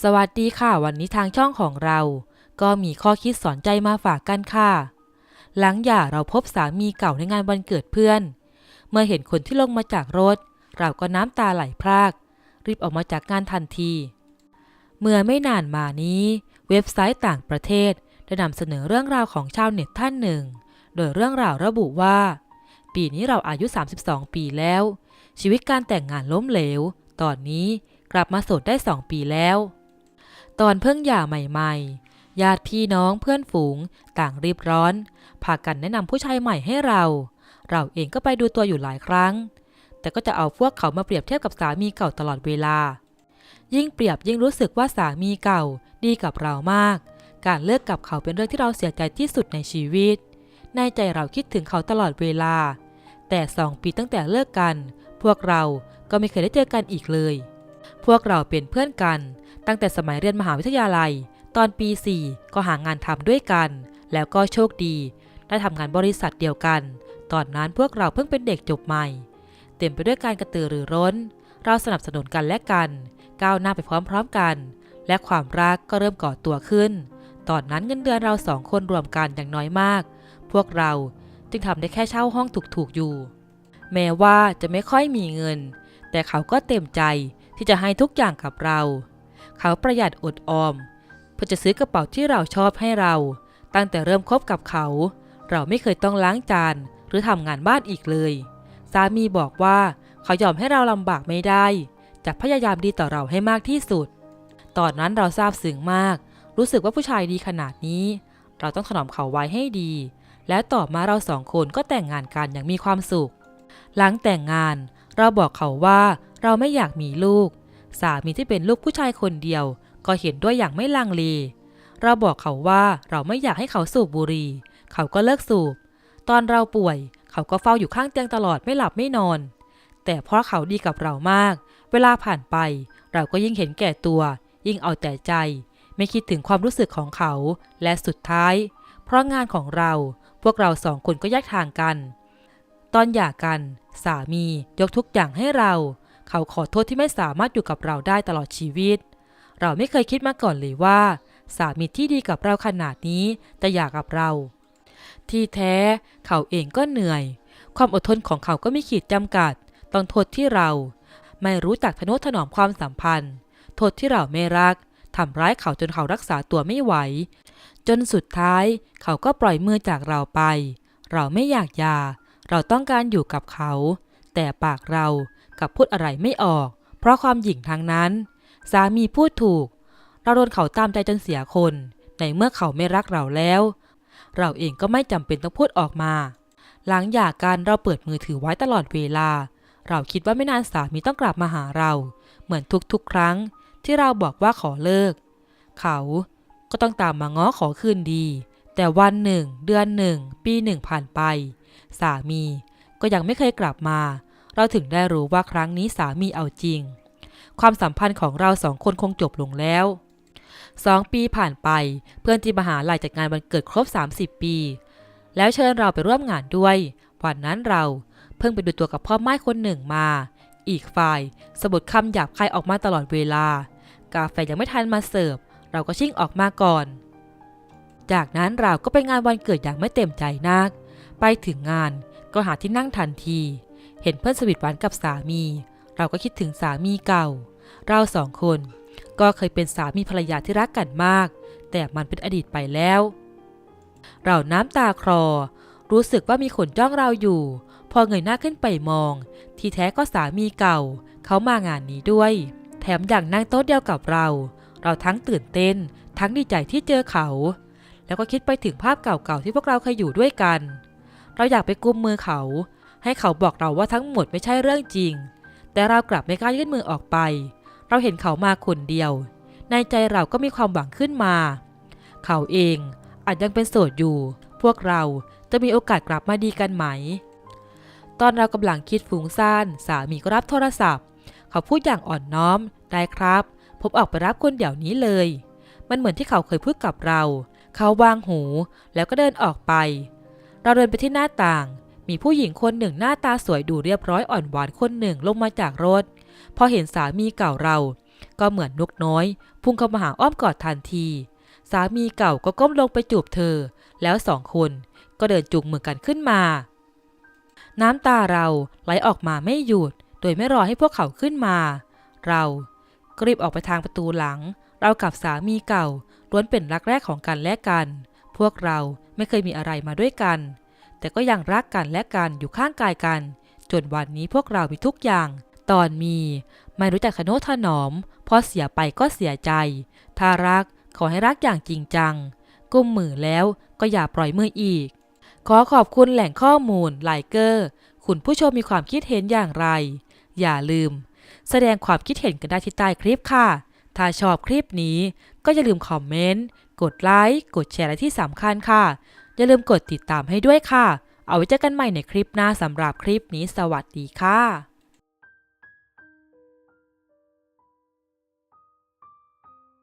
สวัสดีค่ะวันนี้ทางช่องของเรา ก็มีข้อคิดสอนใจมาฝากกันค่ะ หลังหย่าเราพบสามีเก่าในงานวันเกิดเพื่อน เมื่อเห็นคนที่ลงมาจากรถ เราก็น้ำตาไหลพราก รีบออกมาจากงานทันที เมื่อไม่นานมานี้ เว็บไซต์ต่างประเทศได้นำเสนอเรื่องราวของชาวเน็ตท่านหนึ่ง โดยเรื่องราวระบุว่า ปีนี้เราอายุ 32 ปีแล้ว ชีวิตการแต่งงานล้มเหลว ตอนนี้กลับมาโสดได้ 2 ปีแล้ว ตอนเพิ่งหย่าใหม่ๆ ญาติพี่น้องเพื่อนฝูงต่างรีบร้อน พากันแนะนำผู้ชายใหม่ให้เรา เราเองก็ไปดูตัวอยู่หลายครั้ง แต่ก็จะเอาพวกเขามาเปรียบเทียบกับสามีเก่าตลอดเวลา ยิ่งเปรียบยิ่งรู้สึกว่าสามีเก่าดีกับเรามาก การเลิกกับเขาเป็นเรื่องที่เราเสียใจที่สุดในชีวิต ในใจเราคิดถึงเขาตลอดเวลา แต่สองปีตั้งแต่เลิกกัน พวกเราก็ไม่เคยได้เจอกันอีกเลย พวกเราเป็นเพื่อนกัน ตั้งแต่สมัยเรียนมหาวิทยาลัย ตอนปี 4 ก็หางานทำด้วยกัน แล้วก็โชคดี ได้ทำงานบริษัทเดียวกัน ตอนนั้นพวกเราเพิ่งเป็นเด็กจบใหม่ เต็มไปด้วยการกระตือรือร้น เราสนับสนุนกันและกัน ก้าวหน้าไปพร้อมๆกัน และความรักก็เริ่มก่อตัวขึ้น ตอนนั้นเงินเดือนเราสองคนรวมกันอย่างน้อยมาก พวกเราจึงทำได้แค่เช่าห้องถูกๆอยู่ แม้ว่าจะไม่ค่อยมีเงิน แต่เขาก็เต็มใจที่จะให้ทุกอย่างกับเรา เขาประหยัดอดออม เพื่อจะซื้อกระเป๋าที่เราชอบให้เรา ตั้งแต่เริ่มคบกับเขา เราไม่เคยต้องล้างจานหรือทำงานบ้านอีกเลย สามีบอกว่าเขายอมให้เราลำบากไม่ได้ จะพยายามดีต่อเราให้มากที่สุด ตอนนั้นเราซาบซึ้งมาก รู้สึกว่าผู้ชายดีขนาดนี้ เราต้องถนอมเขาไว้ให้ดี และต่อมาเราสองคนก็แต่งงานกันอย่างมีความสุข หลังแต่งงานเราบอกเขาว่าเราไม่อยากมีลูก สามีที่เป็นลูกผู้ชายคนเดียว ก็เห็นด้วยอย่างไม่ลังเล เราบอกเขาว่าเราไม่อยากให้เขาสูบบุหรี่ เขาก็เลิกสูบ ตอนเราป่วยเขาก็เฝ้าอยู่ข้างเตียงตลอดไม่หลับไม่นอน แต่เพราะเขาดีกับเรามาก เวลาผ่านไป เราก็ยิ่งเห็นแก่ตัว ยิ่งเอาแต่ใจ ไม่คิดถึงความรู้สึกของเขา และสุดท้าย เพราะงานของเราพวกเราสองคนก็แยกทางกัน ตอนหย่ากัน สามียกทุกอย่างให้เรา เขาขอโทษที่ไม่สามารถอยู่กับเราได้ตลอดชีวิต เราไม่เคยคิดมาก่อนเลยว่า สามีที่ดีกับเราขนาดนี้จะหย่ากับเรา ที่แท้เขาเองก็เหนื่อย ความอดทนของเขาก็มีขีดจำกัด ต้องโทษที่เรา ไม่รู้จักทนุถนอมความสัมพันธ์ โทษที่เราไม่รักทำร้ายเขาจนเขารักษาตัวไม่ไหว จนสุดท้ายเขาก็ปล่อยมือจากเราไป เราไม่อยากยา เราต้องการอยู่กับเขา แต่ปากเรา กับพูดอะไรไม่ออก เพราะความหยิ่งทางนั้น สามีพูดถูก เราโดนเขาตามใจจนเสียคน ในเมื่อเขาไม่รักเราแล้ว เราเองก็ไม่จำเป็นต้องพูดออกมา หลังหย่ากันเราเปิดมือถือไว้ตลอดเวลา เราคิดว่าไม่นานสามีต้องกลับมาหาเรา เหมือนทุกๆ ครั้ง ที่เราบอกว่าขอเลิก เขาก็ต้องตามมาง้อขอคืนดี แต่วันหนึ่ง เดือนหนึ่ง ปีหนึ่งผ่านไป สามีก็ยังไม่เคยกลับมา เราถึงได้รู้ว่าครั้งนี้สามีเอาจริง ความสัมพันธ์ของเราสองคนคงจบลงแล้วสองปีผ่านไปเพื่อนที่มหาลัยจัดงานวันเกิดครบ 30 ปี แล้วเชิญเราไปร่วมงานด้วย วันนั้นเราเพิ่งไปดูตัวกับพ่อไม้คนหนึ่งมา อีกฝ่ายสะบดคำหยาบคายออกมาตลอดเวลา กาแฟยังไม่ทันมาเสิร์ฟ เราก็ชิ่งออกมาก่อน จากนั้นเราก็ไปงานวันเกิดอย่างไม่เต็มใจนัก ไปถึงงานก็หาที่นั่งทันที เห็นเพื่อนสวิตหวานกับสามี เราก็คิดถึงสามีเก่า เราสองคน ก็เคยเป็นสามีภรรยาที่รักกันมาก แต่มันเป็นอดีตไปแล้ว เราน้ำตาคลอ รู้สึกว่ามีคนจ้องเราอยู่ พอเงยหน้าขึ้นไปมอง ที่แท้ก็สามีเก่า เขามางานนี้ด้วย แถมอย่างนั่งโต๊ะเดียวกับเรา เราทั้งตื่นเต้น ทั้งดีใจที่เจอเขา แล้วก็คิดไปถึงภาพเก่าๆที่พวกเราเคยอยู่ด้วยกัน เราอยากไปกุมมือเขา ให้เขาบอกเราว่าทั้งหมดไม่ใช่เรื่องจริง แต่เรากลับไม่กล้ายื่นมือออกไป เราเห็นเขามาคนเดียว ในใจเราก็มีความหวังขึ้นมา เขาเองอาจยังเป็นโสดอยู่ พวกเราจะมีโอกาสกลับมาดีกันไหม ตอนเรากำลังคิดฟุ้งซ่านสามีก็รับโทรศัพท์ เขาพูดอย่างอ่อนน้อม ได้ครับ ผมออกไปรับคนเดี๋ยวนี้เลย มันเหมือนที่เขาเคยพูดกับเรา เขาวางหูแล้วก็เดินออกไป เราเดินไปที่หน้าต่าง มีผู้หญิงคนหนึ่งหน้าตาสวยดูเรียบร้อยอ่อนหวานคนหนึ่งลงมาจากรถ พอเห็นสามีเก่าเรา ก็เหมือนนกน้อย พุ่งเข้ามาหาอ้อมกอดทันที สามีเก่าก็ก้มลงไปจูบเธอ แล้วสองคนก็เดินจูงมือกันขึ้นมา น้ำตาเราไหลออกมาไม่หยุด โดยไม่รอให้พวกเขาขึ้นมา เราก็รีบออกไปทางประตูหลัง เรากับสามีเก่าล้วนเป็นรักแรกของกันและกัน พวกเราไม่เคยมีอะไรมาด้วยกัน แต่ก็ยังรักกันและกันอยู่ข้างกายกัน จนวันนี้พวกเรามีทุกอย่าง ตอนมี ไม่รู้จักขนโนถนอม พอเสียไปก็เสียใจ ถ้ารักขอให้รักอย่างจริงจัง กุมมือแล้วก็อย่าปล่อยมืออีก ขอขอบคุณแหล่งข้อมูลไลเกอร์ คุณผู้ชมมีความคิดเห็นอย่างไร อย่าลืม แสดงความคิดเห็นกันได้ที่ใต้คลิปค่ะ ถ้าชอบคลิปนี้ก็อย่าลืมคอมเมนต์ กดไลค์ กดแชร์และที่สำคัญค่ะ อย่าลืมกดติดตามให้ด้วยค่ะ เอาไว้เจอกันใหม่ในคลิปหน้าสำหรับคลิปนี้สวัสดีค่ะ